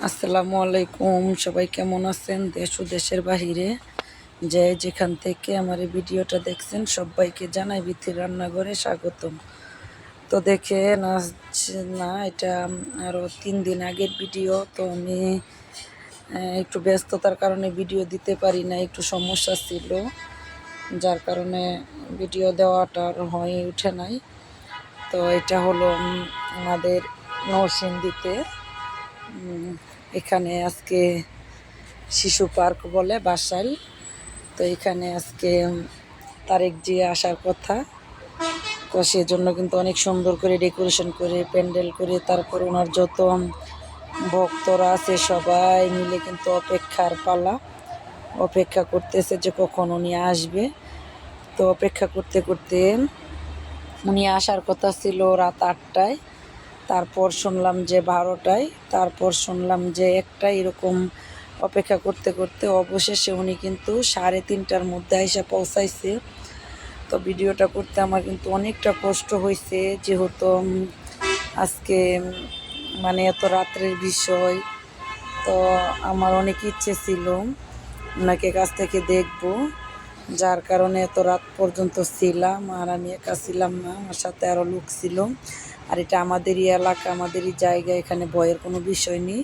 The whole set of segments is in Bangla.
আসসালামু আলাইকুম। সবাই কেমন আছেন? দেশ ও দেশের বাহিরে যে যেখান থেকে আমার এই ভিডিওটা দেখছেন, সবাইকে জানাই বিথির রান্নাঘরে স্বাগতম। তো দেখে না না, এটা আরও তিন দিন আগের ভিডিও, তো আমি একটু ব্যস্ততার কারণে ভিডিও দিতে পারি না একটু সমস্যা ছিল। যার কারণে ভিডিও দেওয়াটা আর হয়ে ওঠে নাই। তো এটা হলো আমাদের নরসিংদীতে এখানে আজকে শিশু পার্ক বলে বাসাইল। তো এখানে আজকে তারেক জি আসার কথা। তো সেজন্য কিন্তু অনেক সুন্দর করে ডেকোরেশন করে, প্যান্ডেল করে, তারপর ওনার যত ভক্তরা আছে সবাই মিলে কিন্তু অপেক্ষার পালা। অপেক্ষা করতেছে যে কখন উনি আসবে। তো অপেক্ষা করতে করতে উনি আসার কথা ছিল রাত আটটায়। তারপর শুনলাম যে বারোটায়, তারপর শুনলাম যে একটা এরকম অপেক্ষা করতে করতে অবশেষে উনি কিন্তু সাড়ে তিনটার মধ্যে এসে পৌঁছাইছে। তো ভিডিওটা করতে আমার কিন্তু অনেকটা কষ্ট হয়েছে যেহেতু আজকে মানে এত রাত্রের বিষয়। তো আমার অনেক ইচ্ছে ছিল ওনাকে কাছ থেকে দেখব, যার কারণে এত রাত পর্যন্ত ছিলাম আর আমি একা ছিলাম না, আমার সাথে আরও লোক ছিল। আর এটা আমাদেরই এলাকা, আমাদেরই জায়গা, এখানে ভয়ের কোনো বিষয় নেই।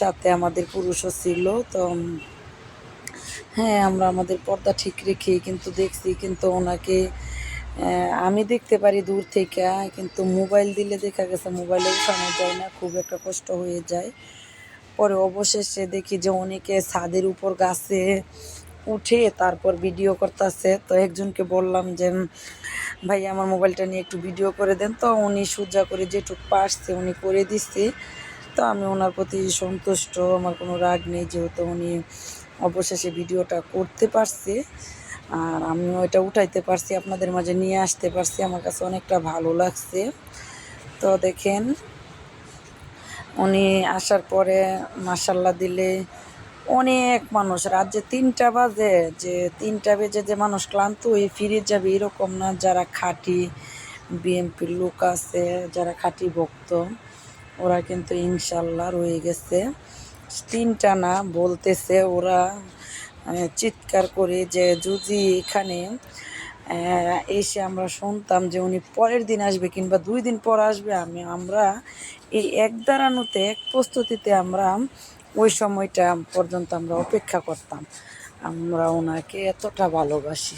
সাথে আমাদের পুরুষও ছিল, তো হ্যাঁ আমরা আমাদের পর্দা ঠিক রেখে কিন্তু দেখছি, কিন্তু ওনাকে আমি দেখতে পারি দূর থেকে, কিন্তু মোবাইল দিলে দেখা গেছে মোবাইলে উঠানো যায় না, খুব একটা কষ্ট হয়ে যায়। পরে অবশেষে দেখি যে অনেকে ছাদের উপর গাছে উঠে তারপর ভিডিও করতেছে। তো একজনকে বললাম যে, ভাই, আমার মোবাইলটা নিয়ে একটু ভিডিও করে দেন। তো উনি সোজা করে যেটুক পারছে উনি করে দিচ্ছে তো আমি ওনার প্রতি সন্তুষ্ট, আমার কোনো রাগ নেই যেহেতু উনি অবশেষে ভিডিওটা করতে পারছে। আর আমিও এটা উঠাইতে পারছি, আপনাদের মাঝে নিয়ে আসতে পারছি। আমার কাছে অনেকটা ভালো লাগছে। তো দেখেন, উনি আসার পরে মাসাল্লাহ দিলে অনেক মানুষ। রাত যে তিনটা বাজে, যে তিনটা বেজে যে মানুষ ক্লান্ত হয়ে ফিরে যাবে এরকম না, যারা খাঁটি বিএমপির লোক আছে, যারা খাঁটি ভক্ত, ওরা কিন্তু ইনশাল্লাহ রয়ে গেছে। তিনটা না বলতেছে ওরা চিৎকার করে যে যদি এখানে এসে আমরা শুনতাম যে উনি পরের দিন আসবে কিংবা দুই দিন পর আসবে, আমি, আমরা এই এক দাঁড়ানোতে, এক প্রস্তুতিতে আমরা ওই সময়টা পর্যন্ত আমরা অপেক্ষা করতাম। আমরা ওনাকে এতটা ভালোবাসি।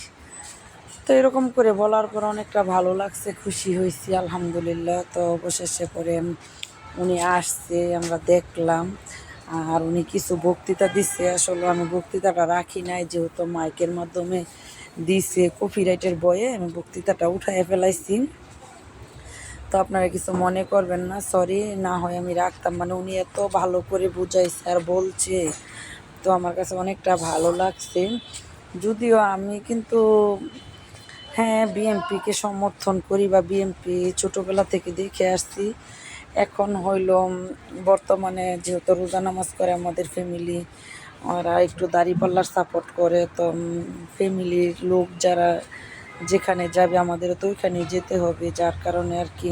তো এরকম করে বলার পর অনেকটা ভালো লাগছে, খুশি হয়েছি, আলহামদুলিল্লাহ। তো অবশেষে পরে উনি আসছে, আমরা দেখলাম। আর উনি কিছু বক্তৃতা দিচ্ছে। আসলে আমি বক্তৃতাটা রাখি নাই, যেহেতু মাইকের মাধ্যমে দিছে কপিরাইটের বয়ে আমি বক্তৃতাটা উঠাই ফেলাইছি। তো আপনারা কিছু মনে করবেন না সরি না হয় আমি রাখতাম। মানে উনি এত ভালো করে বুঝাইছে আর বলছে, তো আমার কাছে অনেকটা ভালো লাগছে। যদিও আমি কিন্তু হ্যাঁ বিএমপিকে সমর্থন করি বা বিএমপি ছোটোবেলা থেকে দেখে আসছি। এখন হইল বর্তমানে যেহেতু রোজা নামাজ করে আমাদের ফ্যামিলি ওরা একটু দাড়িপাল্লার সাপোর্ট করে। তো ফ্যামিলির লোক যারা যেখানে যাবে আমাদেরও তো ওইখানে যেতে হবে, যার কারণে আর কি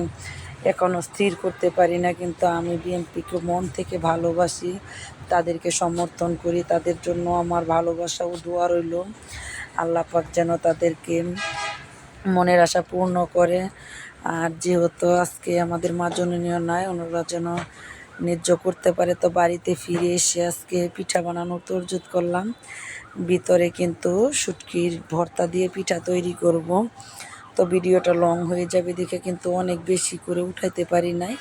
এখনও স্থির করতে পারি না। কিন্তু আমি বিএনপিকে মন থেকে ভালোবাসি, তাদেরকে সমর্থন করি, তাদের জন্য আমার ভালোবাসা ও দোয়া রইল। আল্লাহ পাক যেন তাদেরকে মনের আশা পূর্ণ করে। আর যেহেতু আজকে আমাদের মা জননীয় নয় ওনারা যেন ন্যায্য করতে পারে, তো বাড়িতে ফিরে এসে আজকে পিঠা বানানোর তরজুত করলাম। ভিতরে কিন্তু শুটকির ভর্তা দিয়ে পিঠা তৈরি করব। তো ভিডিওটা লং হয়ে যাবে দেখে কিন্তু অনেক বেশি করে উঠাইতে পারি নাই।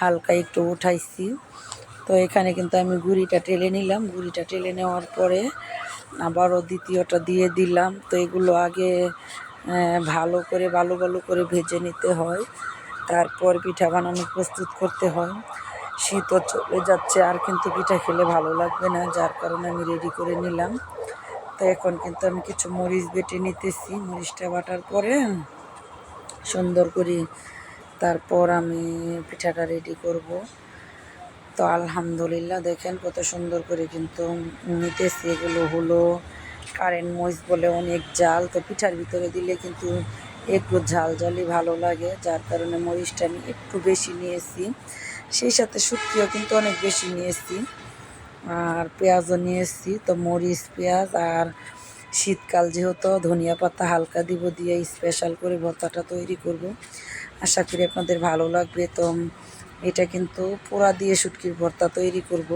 হালকা একটু উঠাইছি। তো এখানে কিন্তু আমি গুড়িটা টেলে নিলাম। গুড়িটা টেলে নেওয়ার পরে আবারও দ্বিতীয়টা দিয়ে দিলাম। তো এগুলো আগে ভালো করে, ভালো ভালো করে ভেজে নিতে হয়। তারপর পিঠা বানানো প্রস্তুত করতে হয়। শীতও চলে যাচ্ছে, আর কিন্তু পিঠা খেলে ভালো লাগবে না, যার কারণে আমি রেডি করে নিলাম। তো এখন কিন্তু আমি কিছু মরিচ বেটে নিতেছি, মরিচটা বাটার পরে সুন্দর করে তারপর আমি পিঠাটা রেডি করব। তো আলহামদুলিল্লাহ দেখেন কত সুন্দর করে কিন্তু নিতেছি, এগুলো হলো কারেন্ট মরিচ বলে অনেক জাল তো পিঠার ভিতরে দিলে কিন্তু একটু ঝাল ঝালই ভালো লাগে, যার কারণে মরিচটা আমি একটু বেশি নিয়েছি। সেই সাথে শুটকিও কিন্তু অনেক বেশি নিয়েছি। আর পেঁয়াজও নিয়ে এসেছি, তো মরিচ, পেঁয়াজ আর শীতকাল যেহেতু, ধনিয়া পাতা হালকা দিব দিয়ে স্পেশাল করে ভর্তাটা তৈরি করব। আশা করি আপনাদের ভালো লাগবে, তো এটা কিন্তু পোড়া দিয়ে শুটকির ভর্তা তৈরি করব।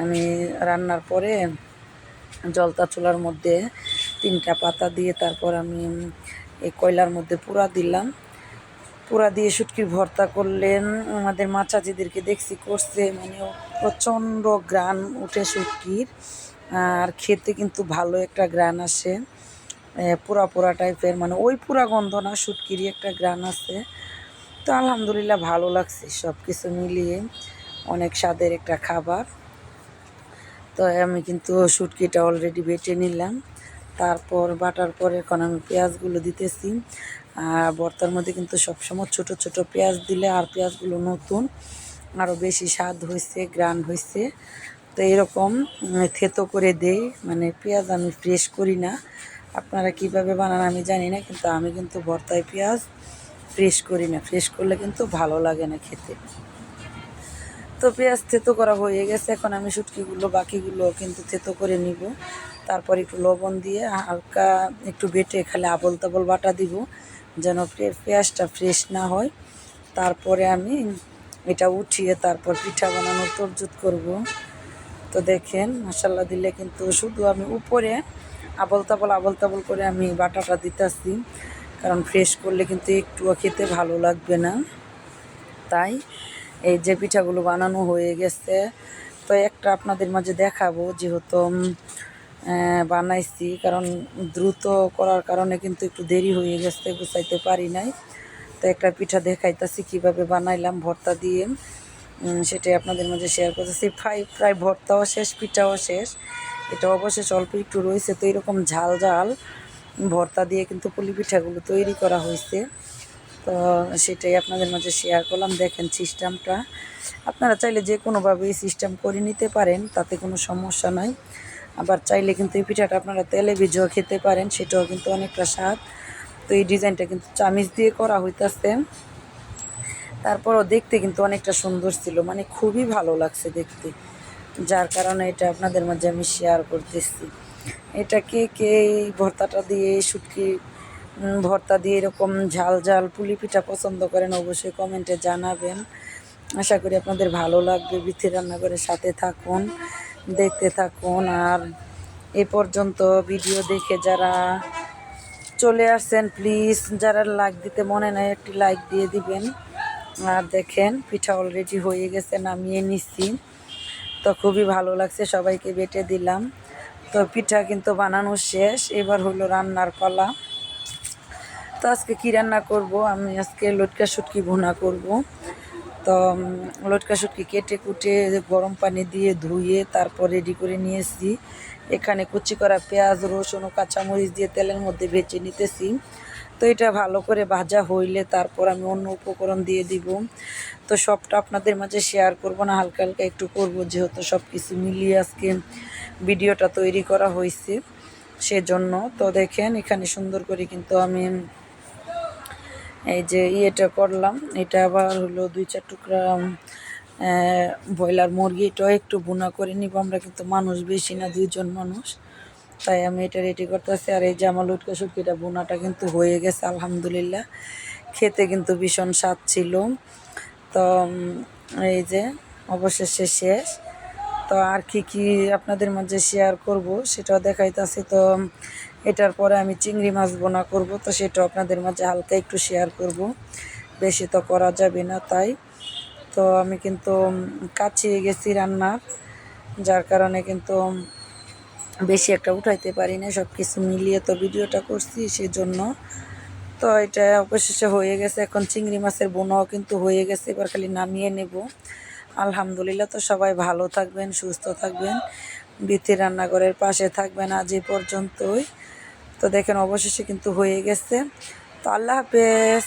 আমি রান্নার পরে জলতা চুলার মধ্যে তিনটা পাতা দিয়ে তারপর আমি এই কয়লার মধ্যে পোড়া দিলাম। পুরা দিয়ে শুটকির ভর্তা করলেন। আমাদের মাচাজিদেরকে দেখছি করছে মানে প্রচণ্ড গ্রান উঠে শুটকির। আর খেতে কিন্তু ভালো একটা গ্রান আসে। পুরা পোড়া টাইপের মানে ওই পুরা গন্ধ না, শুটকিরই একটা গ্রান আছে। তো আলহামদুলিল্লাহ ভালো লাগছে সব কিছু মিলিয়ে, অনেক স্বাদের একটা খাবার। তো আমি কিন্তু শুটকিটা অলরেডি বেটে নিলাম। তারপর বাটার পর এখন আমি পেঁয়াজগুলো দিতেছি। ভর্তার মধ্যে কিন্তু সবসময় ছোট ছোট পেঁয়াজ দিলে আর পেঁয়াজগুলো নতুন আরও বেশি স্বাদ হয়েছে গ্রান হয়েছে তো এরকম থেতো করে দেই মানে পেঁয়াজ আমি ফ্রেশ করি না। আপনারা কীভাবে বানান আমি জানি না, কিন্তু আমি কিন্তু ভর্তায় পেঁয়াজ ফ্রেশ করি না। ফ্রেশ করলে কিন্তু ভালো লাগে না খেতে। তো পেঁয়াজ থেতো করা হয়ে গেছে, এখন আমি শুটকিগুলো, বাকিগুলো কিন্তু থেতো করে নিব। তারপর একটু লবণ দিয়ে হালকা একটু বেটে খালি আবল তাবল বাটা দিব। যেন পেঁয়াজটা ফ্রেশ না হয়। তারপরে আমি এটা উঠিয়ে তারপর পিঠা বানানোর তরজুত করব। তো দেখেন মশাল্লা দিলে কিন্তু শুধু আমি উপরে আবল তাবল আবল তাবল করে আমি বাটাটা দিতেছি। কারণ ফ্রেশ করলে কিন্তু একটুও খেতে ভালো লাগবে না। তাই এই যে পিঠাগুলো বানানো হয়ে গেছে, তো একটা আপনাদের মাঝে দেখাবো যেহেতু বানাইছি, কারণ দ্রুত করার কারণে কিন্তু একটু দেরি হয়ে গেছে, গুছাইতে পারি নাই। তো একটা পিঠা দেখাইতেছি, কীভাবে বানাইলাম ভর্তা দিয়ে। সেটাই আপনাদের মাঝে শেয়ার করতেছি। ফ্রাই প্রায় ভর্তাও শেষ, পিঠাও শেষ। এটা অবশেষ অল্প একটু রয়েছে, তো এরকম ঝাল ঝাল ভর্তা দিয়ে কিন্তু পুলি পিঠাগুলো তৈরি করা হয়েছে তো সেটাই আপনাদের মাঝে শেয়ার করলাম, দেখেন সিস্টেমটা আপনারা চাইলে যে কোনোভাবেই সিস্টেম করে নিতে পারেন, তাতে কোনো সমস্যা নাই। আবার চাইলে কিন্তু এই পিঠাটা আপনারা তেলে ভিজেও খেতে পারেন, সেটাও কিন্তু অনেকটা স্বাদ। তো এই ডিজাইনটা কিন্তু চামিচ দিয়ে করা হইতেছে। তারপরও দেখতে কিন্তু অনেকটা সুন্দর ছিল মানে খুবই ভালো লাগছে দেখতে। যার কারণে এটা আপনাদের মাঝে আমি শেয়ার করতেছি। এটা কে কে এই ভর্তাটা দিয়ে শুটকি ভর্তা দিয়ে এরকম ঝাল ঝাল পুলি পিঠা পছন্দ করেন, অবশ্যই কমেন্টে জানাবেন। আশা করি আপনাদের ভালো লাগবে, বিথি রান্নাঘরের সাথে থাকুন। দেখতে থাকুন। আর এ পর্যন্ত ভিডিও দেখে যারা চলে আসছেন প্লিজ যারা লাইক দিতে মনে নেয় একটি লাইক দিয়ে দিবেন। আর দেখেন, পিঠা অলরেডি হয়ে গেছে, নামিয়ে নিচ্ছি তো খুবই ভালো লাগছে, সবাইকে বেটে দিলাম। তো পিঠা কিন্তু বানানো শেষ, এবার হলো রান্নার পালা। তো আজকে কী রান্না করব? আমি আজকে লটকা শুটকি ভুনা করব। তো লটকা শুটকি কেটে কুটে গরম পানি দিয়ে ধুয়ে তারপর রেডি করে নিয়েছি এখানে কুচি করা পেঁয়াজ, রসুন ও কাঁচামরিচ দিয়ে তেলের মধ্যে ভেজে নিতেছি। তো এটা ভালো করে ভাজা হইলে তারপর আমি অন্য উপকরণ দিয়ে দিব। তো সবটা আপনাদের মাঝে শেয়ার করব না, হালকা হালকা একটু করব, যেহেতু সব কিছু মিলিয়ে আজকে ভিডিওটা তৈরি করা হয়েছে সেজন্য। তো দেখেন, এখানে সুন্দর করে কিন্তু আমি এই যে ইয়েটা করলাম, এটা আবার হলো দুই চার টুকরা ব্রয়লার মুরগি, এটাও একটু বুনা করে নিব। আমরা কিন্তু মানুষ বেশি না, দুইজন মানুষ। তাই আমি এটা রেডি করতেছি। আর এই যে আমার লুটকা শুটকিটা বোনাটা কিন্তু হয়ে গেছে, আলহামদুলিল্লাহ। খেতে কিন্তু ভীষণ স্বাদ ছিল। তো এই যে অবশেষে শেষ। তো আর কি কি আপনাদের মাঝে শেয়ার করব সেটাও দেখাইতেছি। তো এটার পরে আমি চিংড়ি মাছ বোনা করব, তো সেটা আপনাদের মাঝে হালকা একটু শেয়ার করব। বেশি তো করা যাবে না তাই। তো আমি কিন্তু কাছিয়ে গেছি রান্নার, যার কারণে কিন্তু বেশি একটা উঠাইতে পারি না সব কিছু মিলিয়ে তো ভিডিওটা করছি সেজন্য। তো এটা অবশেষে হয়ে গেছে, এখন চিংড়ি মাছের বোনাও কিন্তু হয়ে গেছে, এবার খালি নামিয়ে নেব। আলহামদুলিল্লাহ তো সবাই ভালো থাকবেন, সুস্থ থাকবেন বৃত্তি রান্নাঘরের পাশে থাকবেন আজ এই পর্যন্তই। তো দেখেন অবশেষে কিন্তু হয়ে গেছে। তো আল্লাহ হাফেজ।